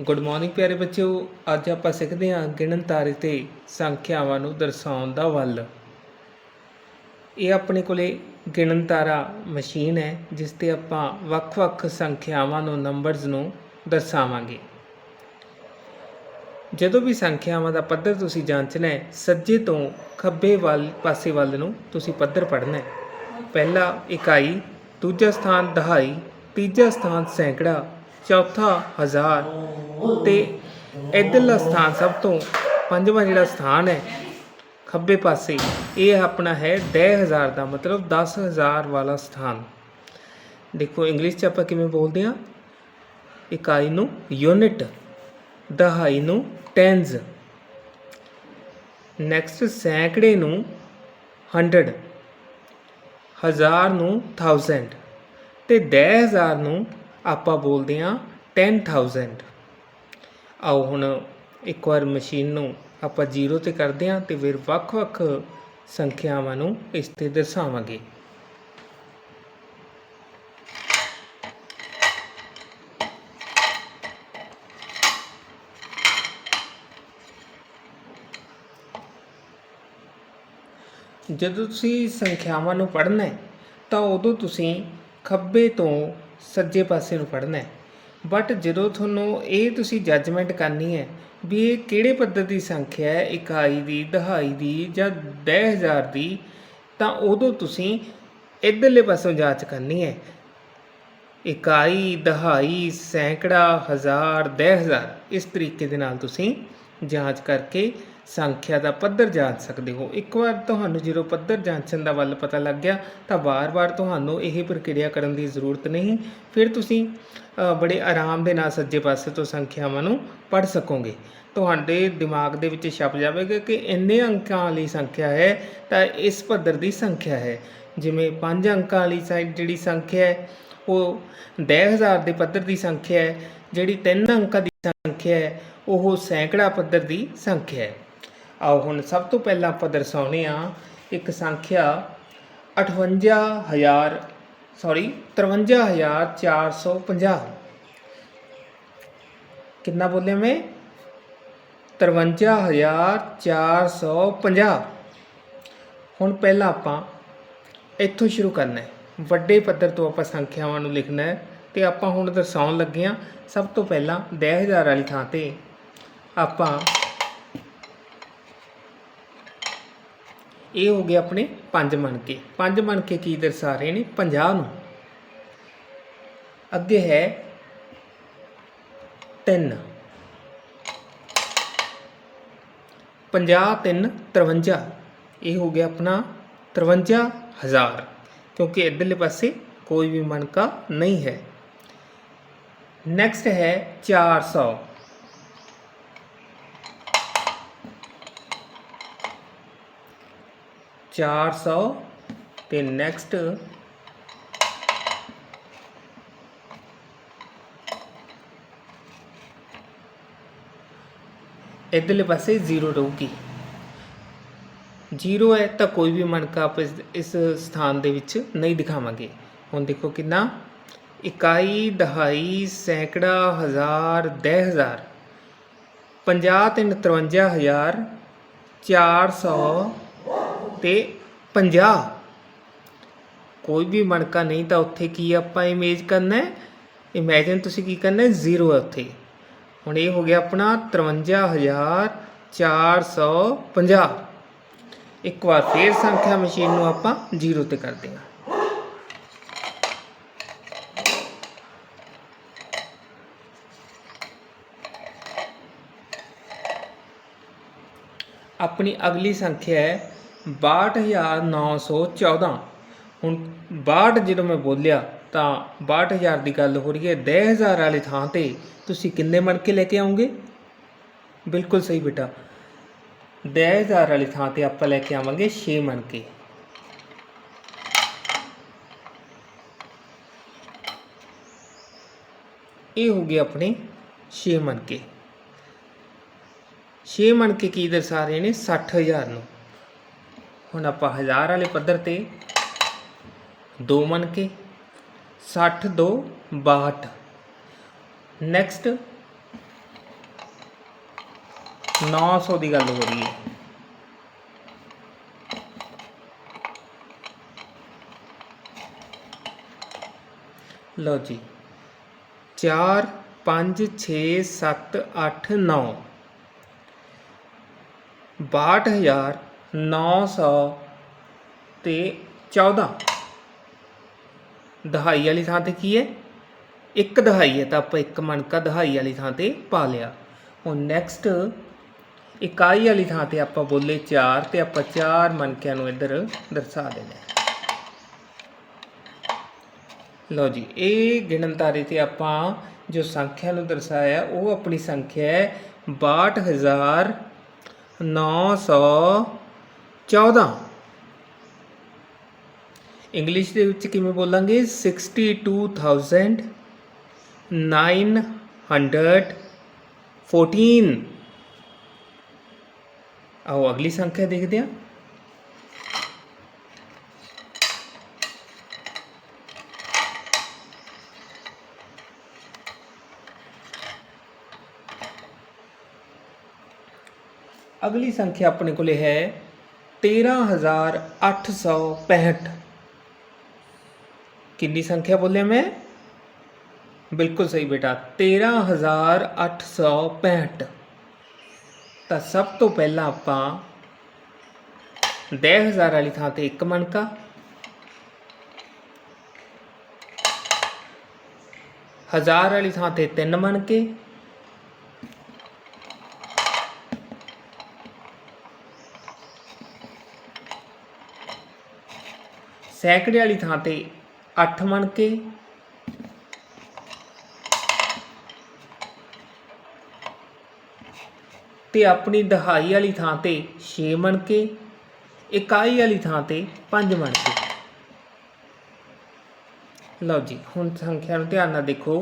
Good morning ਪਿਆਰੇ ਬੱਚਿਓ। ਅੱਜ ਆਪਾਂ ਸਿੱਖਦੇ ਹਾਂ ਗਿਣਨ ਤਾਰੇ ਤੇ ਸੰਖਿਆਵਾਂ ਨੂੰ ਦਰਸਾਉਣ ਦਾ ਵੱਲ। ਇਹ ਆਪਣੇ ਕੋਲੇ ਗਿਣਨ ਤਾਰਾ ਮਸ਼ੀਨ ਹੈ, ਜਿਸ ਤੇ ਆਪਾਂ ਵੱਖ-ਵੱਖ ਸੰਖਿਆਵਾਂ ਨੂੰ ਨੰਬਰਸ ਨੂੰ ਦਰਸਾਵਾਂਗੇ। ਜਦੋਂ ਵੀ ਸੰਖਿਆਵਾਂ ਦਾ ਪੱਧਰ ਤੁਸੀਂ ਜਾਂਚਣਾ ਹੈ, ਸੱਜੇ ਤੋਂ ਖੱਬੇ ਵੱਲ, ਪਾਸੇ ਵੱਲ ਨੂੰ ਤੁਸੀਂ ਪੱਧਰ ਪੜ੍ਹਨਾ ਹੈ। ਪਹਿਲਾ ਇਕਾਈ, ਦੂਜਾ ਸਥਾਨ ਦਹਾਈ, ਤੀਜਾ ਸਥਾਨ ਸੈਂਕੜਾ ਚੌਥਾ ਹਜ਼ਾਰ। ਤੇ ਇਧਰਲਾ ਸਥਾਨ ਸਭ ਤੋਂ ਪੰਜਵਾਂ ਜਿਹੜਾ ਸਥਾਨ ਹੈ, ਖੱਬੇ ਪਾਸੇ, ਇਹ ਆਪਣਾ ਹੈ 10000 ਦਾ, ਮਤਲਬ 10000 ਵਾਲਾ ਸਥਾਨ। ਦੇਖੋ ਇੰਗਲਿਸ਼ ਚ ਆਪਾਂ ਕਿਵੇਂ ਬੋਲਦੇ ਹਾਂ? ਇਕਾਈ ਨੂੰ ਯੂਨਿਟ ਦਹਾਈ ਨੂੰ ਟੈਨਸ ਨੈਕਸਟ ਸੈਂਕੜੇ ਨੂੰ 100 ਹਜ਼ਾਰ ਨੂੰ 1000 ਤੇ 10000 ਨੂੰ ਆਪਾਂ ਬੋਲਦੇ ਹਾਂ 10000 ਆਓ ਹੁਣ ਇੱਕ ਵਾਰ ਮਸ਼ੀਨ ਨੂੰ ਆਪਾਂ ਜ਼ੀਰੋ ਤੇ ਕਰਦੇ ਹਾਂ ਤੇ ਫਿਰ ਵੱਖ-ਵੱਖ ਸੰਖਿਆਵਾਂ ਨੂੰ ਇਸ ਤੇ ਦਰਸਾਵਾਂਗੇ। ਜਦੋਂ ਤੁਸੀਂ ਸੰਖਿਆਵਾਂ ਨੂੰ ਪੜ੍ਹਨਾ ਹੈ, ਤਾਂ ਉਦੋਂ ਤੁਸੀਂ ਖੱਬੇ ਤੋਂ ਸੱਜੇ ਪਾਸੇ ਨੂੰ ਪੜ੍ਹਨਾ ਹੈ। ਬਟ ਜਦੋਂ ਤੁਹਾਨੂੰ ਇਹ ਤੁਸੀਂ ਜੱਜਮੈਂਟ ਕਰਨੀ ਹੈ ਵੀ ਇਹ ਕਿਹੜੇ ਪੱਧਰ ਦੀ ਸੰਖਿਆ ਹੈ, ਇਕਾਈ ਦੀ, ਦਹਾਈ ਦੀ ਜਾਂ 10000 ਦੀ, ਤਾਂ ਉਦੋਂ ਤੁਸੀਂ ਇਧਰਲੇ ਪਾਸੋਂ ਜਾਂਚ ਕਰਨੀ ਹੈ। ਇਕਾਈ, ਦਹਾਈ, ਸੈਂਕੜਾ, ਹਜ਼ਾਰ 10000 ਇਸ ਤਰੀਕੇ ਦੇ ਨਾਲ ਤੁਸੀਂ ਜਾਂਚ ਕਰਕੇ ਸੰਖਿਆ ਦਾ ਪੱਧਰ ਜਾਂਚ ਸਕਦੇ ਹੋ। ਇੱਕ ਵਾਰ ਤੁਹਾਨੂੰ ਜਦੋਂ ਪੱਧਰ ਜਾਂਚਣ ਦਾ ਵੱਲ ਪਤਾ ਲੱਗ ਗਿਆ, ਤਾਂ ਵਾਰ-ਵਾਰ ਤੁਹਾਨੂੰ ਇਹ ਪ੍ਰਕਿਰਿਆ ਕਰਨ ਦੀ ਜ਼ਰੂਰਤ ਨਹੀਂ। ਫਿਰ ਤੁਸੀਂ ਬੜੇ ਆਰਾਮ ਦੇ ਨਾਲ ਸੱਜੇ ਪਾਸੇ ਤੋਂ ਸੰਖਿਆਵਾਂ ਨੂੰ ਪੜ੍ਹ ਸਕੋਗੇ। ਤੁਹਾਡੇ ਦਿਮਾਗ ਦੇ ਵਿੱਚ ਛਪ ਜਾਵੇਗਾ ਕਿ ਇੰਨੇ ਅੰਕਾਂ ਵਾਲੀ ਸੰਖਿਆ ਹੈ, ਤਾਂ ਇਸ ਪੱਧਰ ਦੀ ਸੰਖਿਆ ਹੈ। ਜਿਵੇਂ 5 ਅੰਕਾਂ ਵਾਲੀ ਸਾਈਡ ਜਿਹੜੀ ਸੰਖਿਆ ਹੈ, ਉਹ 10000 ਦੇ ਪੱਧਰ ਦੀ ਸੰਖਿਆ ਹੈ, ਜਿਹੜੀ 3 ਅੰਕਾਂ ਦੀ ਸੰਖਿਆ ਹੈ, ਉਹ ਸੈਂਕੜਾ ਪੱਧਰ ਦੀ ਸੰਖਿਆ ਹੈ। ਆਓ ਹੁਣ ਸਭ ਤੋਂ ਪਹਿਲਾਂ ਆਪਾਂ ਦਰਸਾਉਨੇ ਆ ਇੱਕ ਸੰਖਿਆ 58000 ਸੌਰੀ 53450 ਕਿੰਨਾ ਬੋਲਿਆ ਮੈਂ? 53450 ਹੁਣ ਪਹਿਲਾਂ ਆਪਾਂ ਇੱਥੋਂ ਸ਼ੁਰੂ ਕਰਨਾ ਹੈ। ਵੱਡੇ ਪੱਧਰ ਤੋਂ ਆਪਾਂ ਸੰਖਿਆਵਾਂ ਨੂੰ ਲਿਖਣਾ ਹੈ ਤੇ ਆਪਾਂ ਹੁਣ ਦਰਸਾਉਣ ਲੱਗੇ ਹਾਂ ਸਭ ਤੋਂ ਪਹਿਲਾਂ 10000 ਵਾਲੀ ਥਾਂ ਤੇ ਆਪਾਂ ਇਹ ਹੋ ਗਏ ਆਪਣੇ ਪੰਜ ਮਣਕੇ। ਪੰਜ ਮਣਕੇ ਕੀ ਦਰਸਾ ਰਹੇ ਨੇ? 50 ਨੂੰ। ਅੱਗੇ ਹੈ 3 50 3 53 ਇਹ ਹੋ ਗਿਆ ਆਪਣਾ 53000 ਕਿਉਂਕਿ ਇਧਰਲੇ ਪਾਸੇ ਕੋਈ ਵੀ ਮਣਕਾ ਨਹੀਂ ਹੈ। ਨੈਕਸਟ ਹੈ 400 400 ਤੇ ਨੈਕਸਟ ਇਧਰਲੇ ਪਾਸੇ 0 ਰਹੂਗੀ। 0 ਹੈ ਤਾਂ ਕੋਈ ਵੀ ਮਣਕਾ ਆਪ ਇਸ- ਇਸ ਸਥਾਨ ਦੇ ਵਿੱਚ ਨਹੀਂ ਦਿਖਾਵਾਂਗੇ। ਹੁਣ ਦੇਖੋ ਕਿੰਨਾ। ਇਕਾਈ, ਦਹਾਈ, ਸੈਂਕੜਾ, ਹਜ਼ਾਰ 10000 50 ਤੇ 53000 400 ਤੇ 50 ਕੋਈ ਵੀ ਮਣਕਾ ਨਹੀਂ ਤਾਂ ਉੱਥੇ ਕੀ ਆਪਾਂ ਇਮੇਜ ਕਰਨਾ ਹੈ? ਇਮੇਜਿਨ ਤੁਸੀਂ ਕੀ ਕਰਨਾ ਹੈ? 0 ਹੈ ਉੱਥੇ। ਹੁਣ ਇਹ ਹੋ ਗਿਆ ਆਪਣਾ 53450 ਇੱਕ ਵਾਰ ਫੇਰ ਸੰਖਿਆ ਮਸ਼ੀਨ ਨੂੰ ਆਪਾਂ 0 ਤੇ ਕਰਦੇ ਹਾਂ ਆਪਣੀ ਅਗਲੀ ਸੰਖਿਆ ਹੈ 62914 ਹੁਣ 62 ਜਦੋਂ ਮੈਂ ਬੋਲਿਆ, ਤਾਂ 62000 ਦੀ ਗੱਲ ਹੋ ਰਹੀ ਹੈ। 10000 ਵਾਲੀ ਥਾਂ ਤੇ ਤੁਸੀਂ ਕਿੰਨੇ ਮਣਕੇ ਲੈ ਕੇ ਆਉਂਗੇ? ਬਿਲਕੁਲ ਸਹੀ ਬੇਟਾ। 10000 ਵਾਲੀ ਥਾਂ ਤੇ ਆਪਾਂ ਲੈ ਕੇ ਆਵਾਂਗੇ 6 ਮਣਕੇ ਇਹ ਹੋ ਗਏ ਆਪਣੇ 6 ਮਣਕੇ 6 ਮਣਕੇ ਕੀ ਦਰਸਾ ਰਹੇ ਨੇ? 60000 ਨੂੰ। ਹੁਣ ਆਪਾਂ ਹਜ਼ਾਰ ਵਾਲੇ ਪੱਧਰ ਤੇ 2 ਕੇ 60 2 62 ਨੈਕਸਟ 900 ਦੀ ਗੱਲ ਹੋ ਰਹੀ ਹੈ। ਲਓ ਜੀ 4 5 6 7 8 9 62900 ਤੇ 14 ਦਹਾਈ ਵਾਲੀ ਥਾਂ ਤੇ ਕੀ ਹੈ? ਇੱਕ ਦਹਾਈ ਹੈ ਤਾਂ ਆਪਾਂ ਇੱਕ ਮਣਕਾ ਦਹਾਈ ਵਾਲੀ ਥਾਂ ਤੇ ਪਾ ਲਿਆ। ਹੁਣ ਨੈਕਸਟ ਇਕਾਈ ਵਾਲੀ ਥਾਂ ਤੇ ਆਪਾਂ ਬੋਲੇ 4 ਤੇ ਆਪਾਂ ਚਾਰ ਮਣਕਿਆਂ ਨੂੰ ਇੱਧਰ ਦਰਸਾ ਦੇਣਾ ਹੈ। ਲਓ ਜੀ, ਇਹ ਗਿਣਨਤਾਰੇ ਤੇ ਆਪਾਂ ਜੋ ਸੰਖਿਆ ਨੂੰ ਦਰਸਾਇਆ ਉਹ ਆਪਣੀ ਸੰਖਿਆ ਹੈ 62914 ਇੰਗਲਿਸ਼ ਦੇ ਵਿੱਚ ਕਿਵੇਂ ਬੋਲਾਂਗੇ? 62914 ਆਓ ਅਗਲੀ ਸੰਖਿਆ ਦੇਖਦੇ ਹਾਂ। ਅਗਲੀ ਸੰਖਿਆ ਆਪਣੇ ਕੋਲੇ ਹੈ। 13865 ਕਿੰਨੀ ਸੰਖਿਆ ਬੋਲਿਆ ਮੈਂ? ਬਿਲਕੁਲ ਸਹੀ ਬੇਟਾ 13865 ਤਾਂ ਸਭ ਤੋਂ ਪਹਿਲਾਂ ਆਪਾਂ 10000 ਵਾਲੀ ਥਾਂ ਤੇ ਇੱਕ ਮਣਕਾ। ਹਜ਼ਾਰ ਵਾਲੀ ਥਾਂ ਤੇ ਤਿੰਨ ਮਣਕੇ। ਸੈਂਕੜੇ ਵਾਲੀ ਥਾਂ ਤੇ 8 ਕੇ। ਤੇ ਆਪਣੀ ਦਹਾਈ ਵਾਲੀ ਥਾਂ ਤੇ 6 ਕੇ, ਇਕਾਈ ਵਾਲੀ ਥਾਂ ਤੇ 5 ਕੇ। ਲਓ ਜੀ, ਹੁਣ ਸੰਖਿਆ ਨੂੰ ਧਿਆਨ ਨਾਲ ਦੇਖੋ।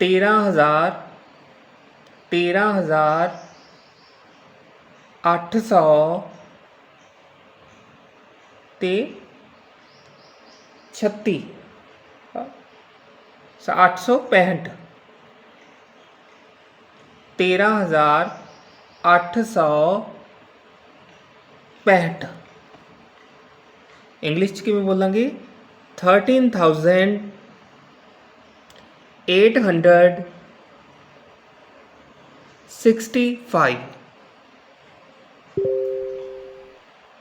13000 13000 800 ਤੇ 36 ਸ- 865 13865 ਇੰਗਲਿਸ਼ ਚ ਕਿਵੇਂ ਬੋਲਾਂਗੇ 13865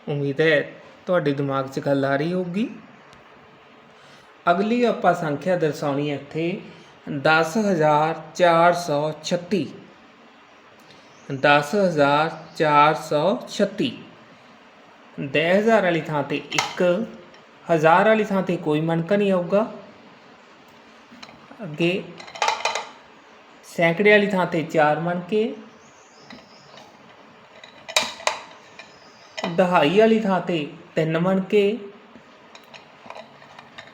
ਉਮੀਦ ਹੈ ਤੁਹਾਡੇ ਦਿਮਾਗ 'ਚ ਗੱਲ ਆ ਰਹੀ ਹੋਊਗੀ ਅਗਲੀ ਆਪਾਂ ਸੰਖਿਆ ਦਰਸਾਉਣੀ ਹੈ ਇੱਥੇ 10436 10436 10000 ਵਾਲੀ ਥਾਂ ਤੇ 1 ਹਜ਼ਾਰ ਵਾਲੀ ਥਾਂ ਤੇ ਕੋਈ ਮਣਕਾ ਨਹੀਂ ਆਊਗਾ। ਅੱਗੇ ਸੈਂਕੜੇ ਵਾਲੀ ਥਾਂ ਤੇ 4 ਮਣਕੇ। ਦਹਾਈ ਵਾਲੀ ਥਾਂ ਤੇ 3 ਮਣਕੇ।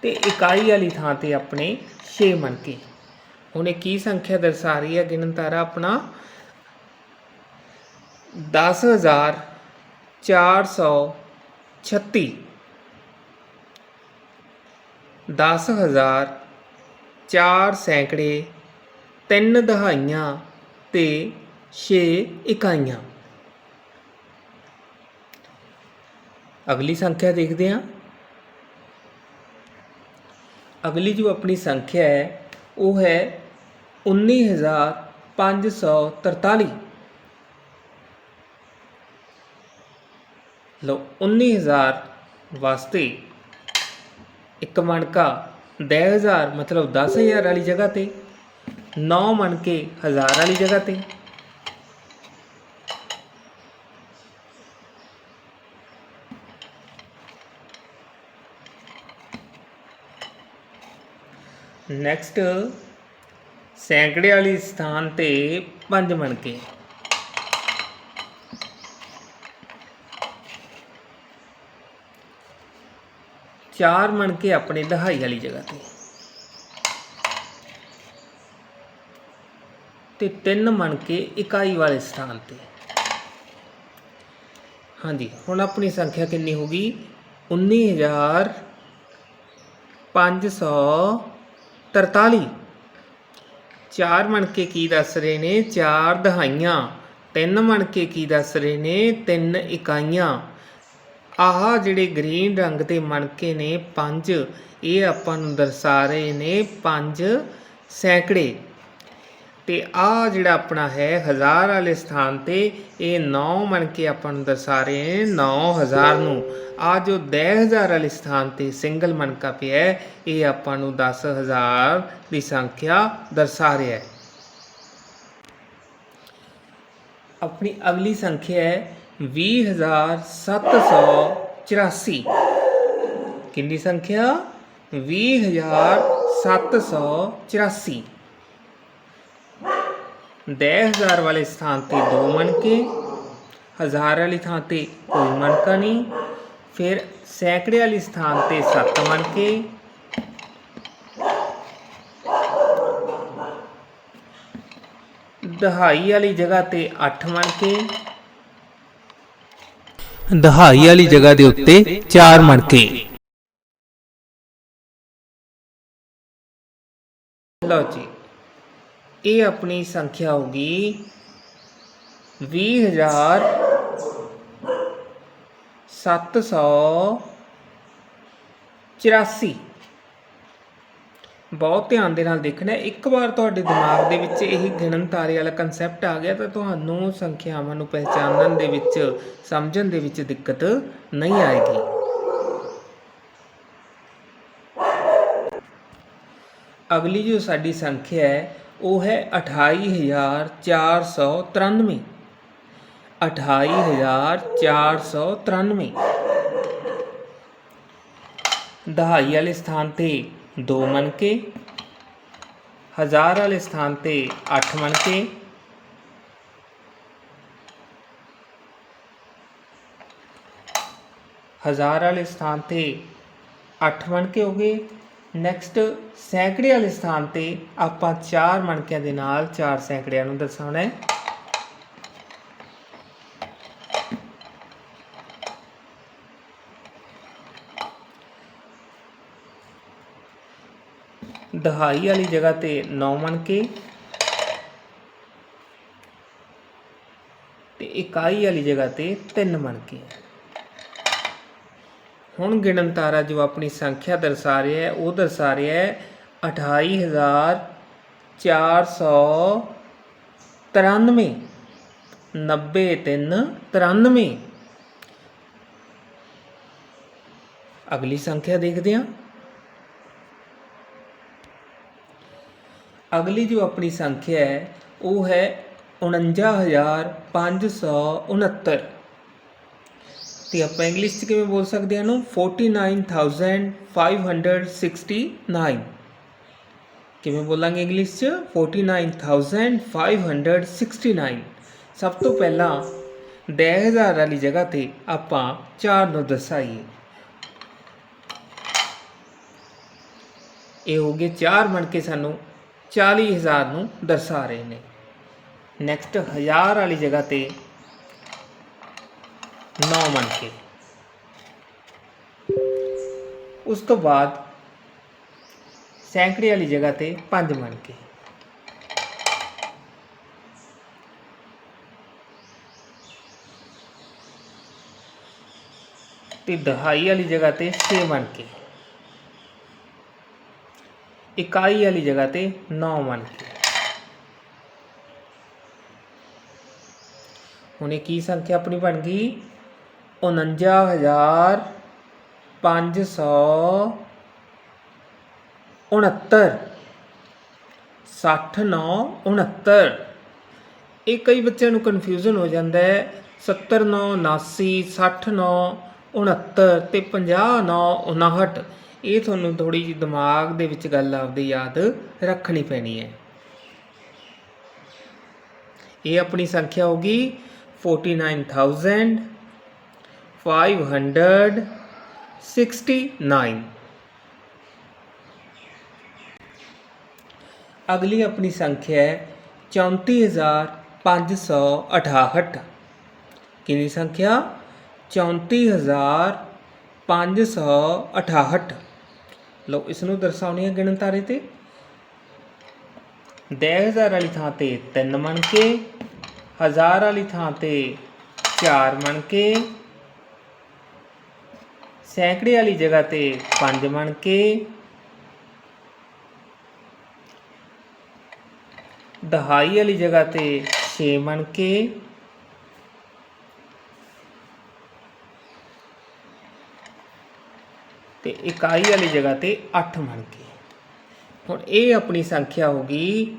ਤੇ ਇਕਾਈ ਵਾਲੀ ਥਾਂ ਤੇ ਆਪਣੇ 6 ਮਣਕੇ। ਉਹਨੇ ਕੀ ਸੰਖਿਆ ਦਰਸਾ ਰਹੀ ਹੈ ਗਿਣਨਤਾਰਾ ਆਪਣਾ? 10436 10000 ਚਾਰ ਸੈਂਕੜੇ ਤਿੰਨ ਦਹਾਈਆਂ ਤੇ 6 ਇਕਾਈਆਂ। ਅਗਲੀ ਸੰਖਿਆ ਦੇਖਦੇ ਹਾਂ। ਅਗਲੀ ਜੋ ਆਪਣੀ ਸੰਖਿਆ ਹੈ, ਉਹ ਹੈ 19543 ਲੋ 19000 ਵਾਸਤੇ ਇੱਕ ਮਣਕਾ 10000 ਮਤਲਬ 10000 ਵਾਲੀ ਜਗ੍ਹਾ ਤੇ 9 ਮਣਕੇ ਹਜ਼ਾਰ ਵਾਲੀ ਜਗ੍ਹਾ ਤੇ ਨੈਕਸਟ ਸੈਂਕੜੇ ਵਾਲੀ ਸਥਾਨ ਤੇ ਪੰਜ ਮਣਕੇ। ਚਾਰ ਮਣਕੇ ਆਪਣੇ ਦਹਾਈ ਵਾਲੀ ਜਗ੍ਹਾ ਤੇ। ਤੇ ਤਿੰਨ ਮਣਕੇ ਇਕਾਈ ਵਾਲੇ ਸਥਾਨ ਤੇ। ਹਾਂਜੀ, ਹੁਣ ਆਪਣੀ ਸੰਖਿਆ ਕਿੰਨੀ ਹੋ ਗਈ? 19000 500 43 ਚਾਰ ਮਣਕੇ ਕੀ ਦੱਸ ਰਹੇ ਨੇ? ਚਾਰ ਦਹਾਈਆਂ। ਤਿੰਨ ਮਣਕੇ ਕੀ ਦੱਸ ਰਹੇ ਨੇ? ਤਿੰਨ ਇਕਾਈਆਂ। ਆਹ ਜਿਹੜੇ ਗ੍ਰੀਨ ਰੰਗ ਦੇ ਮਣਕੇ ਨੇ, ਪੰਜ, ਇਹ ਆਪਾਂ ਨੂੰ ਦਰਸਾ ਰਹੇ ਨੇ ਪੰਜ ਸੈਂਕੜੇ। ਤੇ ਆ ਜਿਹੜਾ ਆਪਣਾ ਹੈ, ਹਜ਼ਾਰ ਵਾਲੇ ਸਥਾਨ ਤੇ ਇਹ 9 ਕੇ ਆਪਾਂ ਨੂੰ ਦਰਸਾ ਰਹੇ ਨੇ 9000 ਨੂੰ। ਆ ਜੋ 10000 ਵਾਲੇ ਸਥਾਨ ਤੇ ਸਿੰਗਲ ਮਣਕਾ ਪਿਆ ਇਹ ਆਪਾਂ ਨੂੰ 10000 ਦੀ ਸੰਖਿਆ ਦਰਸਾ ਰਿਹਾ ਹੈ। ਆਪਣੀ ਅਗਲੀ ਸੰਖਿਆ ਹੈ 20784 ਕਿੰਨੀ ਸੰਖਿਆ? 20784 10000 ਵਾਲੇ ਸਥਾਨ ਤੇ ਦੋ ਮਣਕੇ ਹਜ਼ਾਰ ਵਾਲੀ ਥਾਂ ਤੇ ਕੋਈ ਮਣਕਾ ਨਹੀਂ ਫਿਰ ਸੈਂਕੜੇ ਵਾਲੀ ਸਥਾਨ ਤੇ ਸੱਤ ਮਣਕੇ ਦਹਾਈ ਵਾਲੀ ਜਗ੍ਹਾ ਤੇ 8 ਮਣਕੇ ਦਹਾਈ ਵਾਲੀ ਜਗ੍ਹਾ ਦੇ ਉੱਤੇ 4 ਮਣਕੇ ਇਹ ਆਪਣੀ ਸੰਖਿਆ ਹੋਗੀ 20000 784 ਬਹੁਤ ਧਿਆਨ ਦੇ ਨਾਲ ਦੇਖਣਾ, ਇੱਕ ਵਾਰ ਤੁਹਾਡੇ ਦਿਮਾਗ ਦੇ ਵਿੱਚ ਇਹ ਗਿਣਨ ਤਾਰੇ ਵਾਲਾ ਕਨਸੈਪਟ ਆ ਗਿਆ ਤਾਂ ਤੁਹਾਨੂੰ ਸੰਖਿਆਵਾਂ ਨੂੰ ਪਹਿਚਾਨਣ ਦੇ ਵਿੱਚ, ਸਮਝਣ ਦੇ ਵਿੱਚ ਦਿੱਕਤ ਨਹੀਂ ਆਏਗੀ। ਅਗਲੀ ਜੋ ਸਾਡੀ ਸੰਖਿਆ ਹੈ ਉਹ ਹੈ 28493 28493 ਦਹਾਈ ਵਾਲੇ ਸਥਾਨ ਤੇ 2 ਮਣਕੇ ਹਜ਼ਾਰ ਵਾਲੇ ਸਥਾਨ ਤੇ 8 ਮਣਕੇ ਹਜ਼ਾਰ ਵਾਲੇ ਸਥਾਨ ਤੇ 8 ਮਣਕੇ ਹੋ ਗਏ ਨੈਕਸਟ ਸੈਂਕੜੇ ਵਾਲੇ ਸਥਾਨ ਤੇ ਆਪਾਂ ਚਾਰ ਮਣਕਿਆਂ ਦੇ ਨਾਲ ਚਾਰ ਸੈਂਕੜਿਆਂ ਨੂੰ ਦਰਸਾਉਣਾ ਹੈ। ਦਹਾਈ ਵਾਲੀ ਜਗ੍ਹਾ ਤੇ 9 ਮਣਕੇ ਤੇ ਇਕਾਈ ਵਾਲੀ ਜਗ੍ਹਾ ਤੇ 3 ਮਣਕੇ। ਹੁਣ ਗਿਣਨ ਤਾਰਾ ਜੋ ਆਪਣੀ ਸੰਖਿਆ ਦਰਸਾ ਰਿਹਾ ਹੈ, ਉਹ ਦਰਸਾ ਰਿਹਾ ਹੈ 28493 90393 ਅਗਲੀ ਸੰਖਿਆ ਦੇਖਦੇ ਹਾਂ। ਅਗਲੀ ਜੋ ਆਪਣੀ ਸੰਖਿਆ ਹੈ, ਉਹ ਹੈ 49569 ਤੇ ਆਪਾਂ ਇੰਗਲਿਸ਼ 'ਚ ਕਿਵੇਂ ਬੋਲ ਸਕਦੇ ਹਾਂ ਨੂੰ 49569 ਕਿਵੇਂ ਬੋਲਾਂਗੇ ਇੰਗਲਿਸ਼ 'ਚ? 49569 ਸਭ ਤੋਂ ਪਹਿਲਾਂ 10000 ਵਾਲੀ ਜਗ੍ਹਾ ਤੇ ਆਪਾਂ 4 ਨੂੰ ਦਰਸਾਈਏ। ਇਹ ਹੋ ਗਏ 4 ਬਣ ਕੇ ਸਾਨੂੰ 40000 ਨੂੰ ਦਰਸਾ ਰਹੇ ਨੇ। ਨੈਕਸਟ 1000 ਵਾਲੀ ਜਗ੍ਹਾ ਤੇ 9 ਕੇ। ਉਸ ਤੋਂ ਬਾਅਦ ਸੈਂਕੜੇ ਵਾਲੀ ਜਗ੍ਹਾ ਤੇ 5 ਕੇ। ਤੇ ਦਹਾਈ ਵਾਲੀ ਜਗ੍ਹਾ ਤੇ 6 ਕੇ। ਇਕਾਈ ਵਾਲੀ ਜਗ੍ਹਾ ਤੇ 9 ਮਣਕੇ ਹੁਣ ਇਹ ਕੀ ਸੰਖਿਆ ਆਪਣੀ ਬਣ ਗਈ? 49569 69 ਇਹ ਕਈ ਬੱਚਿਆਂ ਨੂੰ ਕਨਫਿਊਜ਼ਨ ਹੋ ਜਾਂਦਾ ਹੈ। 70 9 79 60 9 69 ਤੇ 50 9 59 ਇਹ ਤੁਹਾਨੂੰ ਥੋੜੀ ਜਿਹੀ ਦਿਮਾਗ ਦੇ ਵਿੱਚ ਗੱਲ ਆਪਦੇ ਯਾਦ ਰੱਖਣੀ ਪੈਣੀ ਹੈ। ਇਹ ਆਪਣੀ ਸੰਖਿਆ ਹੋਗੀ 49569 ਅਗਲੀ ਆਪਣੀ ਸੰਖਿਆ ਹੈ 34568 ਕਿੰਨੀ ਸੰਖਿਆ? 34568 ਲਓ ਇਸ ਨੂੰ ਦਰਸਾਉਣੀ ਹੈ ਗਿਣਤਾਰੇ ਤੇ। 10000 ਵਾਲੀ ਥਾਂ ਤੇ 3 ਕੇ ਹਜ਼ਾਰ ਵਾਲੀ ਥਾਂ ਤੇ 4 ਬਣ ਕੇ ਸੈਂਕੜੇ ਵਾਲੀ ਜਗ੍ਹਾ ਤੇ 5 ਬਣ ਕੇ ਦਹਾਈ ਵਾਲੀ ਜਗ੍ਹਾ ਤੇ 6 ਬਣ ਕੇ ਤੇ ਇਕਾਈ ਵਾਲੀ ਜਗ੍ਹਾ ਤੇ 8 ਬਣ ਕੇ। ਹੁਣ ਇਹ ਆਪਣੀ ਸੰਖਿਆ ਹੋ ਗਈ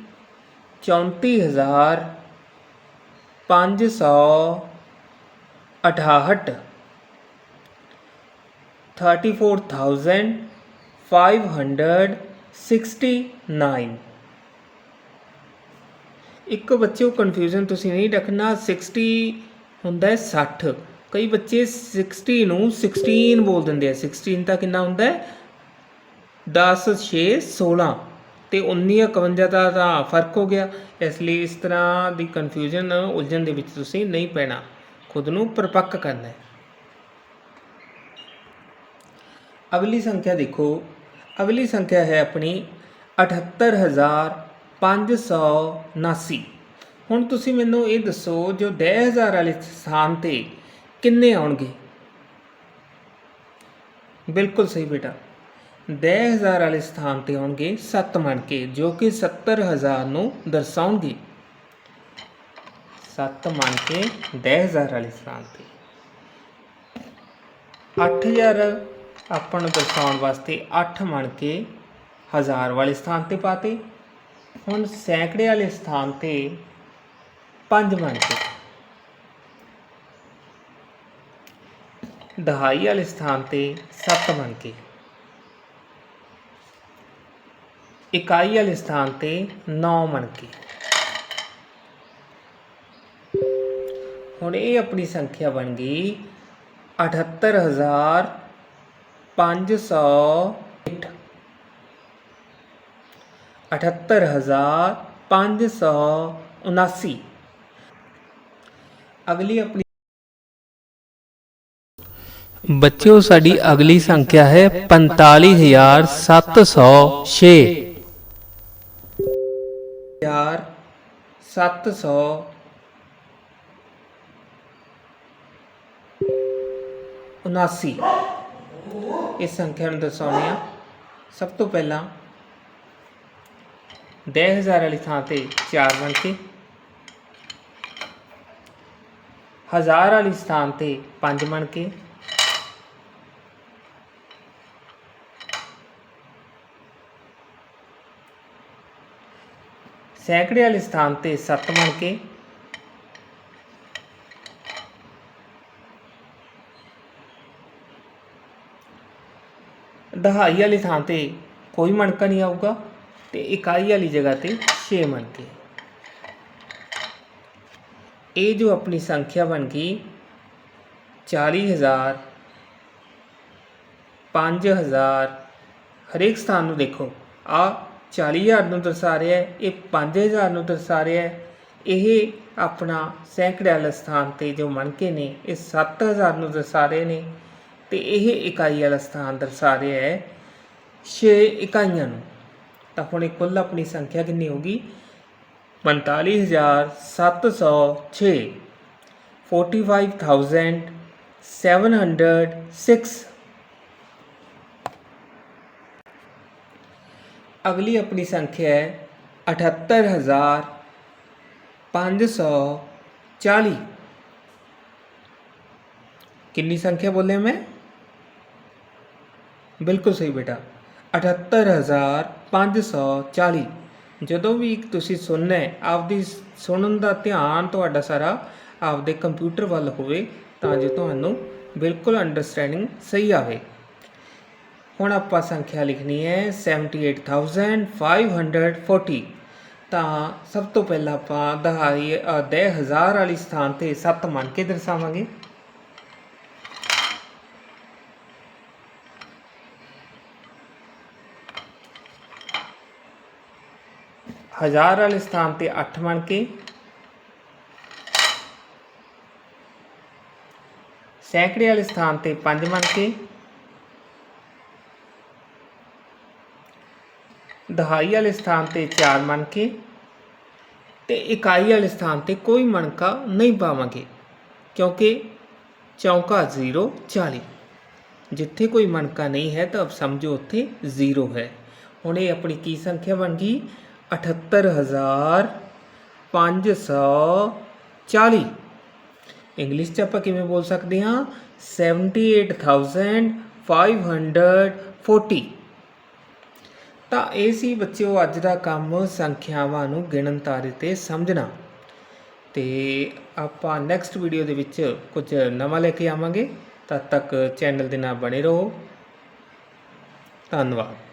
34568 34569 ਇੱਕ ਬੱਚੇ ਕਨਫਿਊਜ਼ਨ ਤੁਸੀਂ ਨਹੀਂ ਰੱਖਣਾ 60 ਹੁੰਦਾ ਹੈ 60 ਕਈ ਬੱਚੇ 60 ਨੂੰ 16 ਬੋਲ ਦਿੰਦੇ ਆ। 16 ਤਾਂ ਕਿੰਨਾ ਹੁੰਦਾ ਹੈ? 10 6 16 ਤੇ 19 51 ਦਾ ਤਾਂ ਫ਼ਰਕ ਹੋ ਗਿਆ। ਇਸ ਲਈ ਇਸ ਤਰ੍ਹਾਂ ਦੀ ਕਨਫਿਊਜ਼ਨ ਉਲਝਣ ਦੇ ਵਿੱਚ ਤੁਸੀਂ ਨਹੀਂ ਪੈਣਾ। ਖੁਦ ਨੂੰ ਪਰਪੱਕ ਕਰਨਾ ਹੈ। ਅਗਲੀ ਸੰਖਿਆ ਦੇਖੋ। ਅਗਲੀ ਸੰਖਿਆ ਹੈ ਆਪਣੀ 78579 ਹੁਣ ਤੁਸੀਂ ਮੈਨੂੰ ਇਹ ਦੱਸੋ, ਜੋ 10000 ਵਾਲੇ ਸਥਾਨ ਤੇ ਕਿੰਨੇ ਆਉਣਗੇ? ਬਿਲਕੁਲ ਸਹੀ ਬੇਟਾ। 10000 ਵਾਲੇ ਸਥਾਨ ਤੇ ਆਉਣਗੇ 7 ਬਣ ਕੇ, ਜੋ ਕਿ 70000 ਨੂੰ ਦਰਸਾਉਣਗੇ। 7 ਮੰਨ ਕੇ 10000 ਵਾਲੇ ਸਥਾਨ ਤੇ। 8000 ਆਪਾਂ ਨੂੰ ਦਰਸਾਉਣ ਵਾਸਤੇ 8 ਮੰਨ ਕੇ ਹਜ਼ਾਰ ਵਾਲੇ ਸਥਾਨ ਤੇ ਪਾਤੇ ਹੁਣ ਸੈਂਕੜੇ ਵਾਲੇ ਸਥਾਨ ਤੇ 5 ਮੰਨ ਕੇ। ਦਹਾਈ ਵਾਲੇ ਸਥਾਨ ਤੇ 7 ਮੰਨ ਕੇ। ਇਕਾਈ ਵਾਲੇ ਸਥਾਨ ਤੇ 9 ਮੰਨ ਕੇ। ਹੁਣ ਇਹ ਆਪਣੀ ਸੰਖਿਆ ਬਣ ਗਈ 78508 78579 ਅਗਲੀ ਆਪਣੀ ਬੱਚਿਓ ਸਾਡੀ ਅਗਲੀ ਸੰਖਿਆ ਹੈ 45706 ਯਾਰ 700 ਉਨਾਸੀ ਇਸ ਸੰਖਿਆ ਨੂੰ ਦਰਸਾਉਂਦੇ ਹਾਂ ਸਭ ਤੋਂ ਪਹਿਲਾਂ 10000 ਵਾਲੀ ਥਾਂ ਤੇ 4 ਬਣ ਕੇ ਹਜ਼ਾਰ ਵਾਲੀ ਸਥਾਨ ਤੇ 5 ਬਣ ਕੇ ਸੈਂਕੜੇ ਵਾਲੇ ਸਥਾਨ ਤੇ 7 ਬਣ ਕੇ ਦਹਾਈ ਵਾਲੀ ਥਾਂ ਤੇ ਕੋਈ ਮਣਕਾ ਨਹੀਂ ਆਊਗਾ ਤੇ ਇਕਾਈ ਵਾਲੀ ਜਗ੍ਹਾ ਤੇ 6 ਮਣਕੇ। ਇਹ ਜੋ ਆਪਣੀ ਸੰਖਿਆ ਬਣ ਗਈ 40000 5000 ਹਰੇਕ ਸਥਾਨ ਨੂੰ ਦੇਖੋ ਆ 40000 ਨੂੰ ਦਰਸਾ ਰਿਹਾ ਹੈ, ਇਹ 5000 ਨੂੰ ਦਰਸਾ ਰਿਹਾ ਹੈ, ਇਹ ਆਪਣਾ ਸੈਂਕੜੇ ਵਾਲੇ ਸਥਾਨ ਤੇ ਜੋ ਮਣਕੇ ਨੇ, ਇਹ 7000 ਨੂੰ ਦਰਸਾ ਰਹੇ ਨੇ ਤੇ ਇਹ ਇਕਾਈ ਵਾਲਾ ਸਥਾਨ ਦਰਸਾ ਰਿਹਾ ਹੈ 6 ਇਕਾਈਆਂ ਨੂੰ। ਤਾਂ ਹੁਣ ਇਹ ਕੁੱਲ ਆਪਣੀ ਸੰਖਿਆ ਕਿੰਨੀ ਹੋਗੀ 45706 45706 ਅਗਲੀ ਆਪਣੀ ਸੰਖਿਆ ਹੈ 78540 ਕਿੰਨੀ ਸੰਖਿਆ ਬੋਲੇ ਮੈਂ? ਬਿਲਕੁਲ ਸਹੀ ਬੇਟਾ। 78540 ਜਦੋਂ ਵੀ ਤੁਸੀਂ ਸੁਣਨਾ ਹੈ ਆਪਦੀ ਸੁਣਨ ਦਾ ਧਿਆਨ ਤੁਹਾਡਾ ਸਾਰਾ ਆਪਦੇ ਕੰਪਿਊਟਰ ਵੱਲ ਹੋਵੇ ਤਾਂ ਜੋ ਤੁਹਾਨੂੰ ਬਿਲਕੁਲ ਅੰਡਰਸਟੈਂਡਿੰਗ ਸਹੀ ਆਵੇ। ਹੁਣ ਆਪਾਂ ਸੰਖਿਆ ਲਿਖਣੀ ਹੈ 78540 ਤਾਂ ਸਭ ਤੋਂ ਪਹਿਲਾਂ ਆਪਾਂ ਦਹਾਈ ਅ, ਹਜ਼ਾਰ ਵਾਲੀ ਸਥਾਨ ਤੇ 7 ਮੰਨ ਕੇ ਦਰਸਾਵਾਂਗੇ। ਹਜ਼ਾਰ ਵਾਲੇ ਸਥਾਨ ਤੇ 8 ਬਣ ਕੇ। ਸੈਂਕੜੇ ਵਾਲੇ ਸਥਾਨ ਤੇ 5 ਬਣ ਕੇ। ਦਹਾਈ ਵਾਲੇ ਸਥਾਨ ਤੇ 4 ਬਣ ਕੇ ਤੇ ਇਕਾਈ ਵਾਲੇ ਸਥਾਨ ਤੇ ਕੋਈ ਮਣਕਾ ਨਹੀਂ ਪਾਵਾਂਗੇ, ਕਿਉਂਕਿ ਚੌਂਕਾ 0 40 ਜਿੱਥੇ ਕੋਈ ਮਣਕਾ ਨਹੀਂ ਹੈ ਤਾਂ ਸਮਝੋ ਉੱਥੇ 0 ਹੈ। ਹੁਣ ਇਹ ਆਪਣੀ ਕੀ ਸੰਖਿਆ ਬਣ ਗਈ? 78540 ਇੰਗਲਿਸ਼ 'ਚ ਆਪਾਂ ਕਿਵੇਂ ਬੋਲ ਸਕਦੇ ਹਾਂ? 78540 ਤਾਂ ਇਹ ਸੀ ਬੱਚਿਓ ਅੱਜ ਦਾ ਕੰਮ ਸੰਖਿਆਵਾਂ ਨੂੰ ਗਿਣਨ ਤਾਰੇ ਤੇ ਸਮਝਣਾ। ਤੇ ਆਪਾਂ ਨੈਕਸਟ ਵੀਡੀਓ ਦੇ ਵਿੱਚ ਕੁਝ ਨਵਾਂ ਲੈ ਕੇ ਆਵਾਂਗੇ। ਤਦ ਤੱਕ ਚੈਨਲ ਦੇ ਨਾਲ ਬਣੇ ਰਹੋ। ਧੰਨਵਾਦ।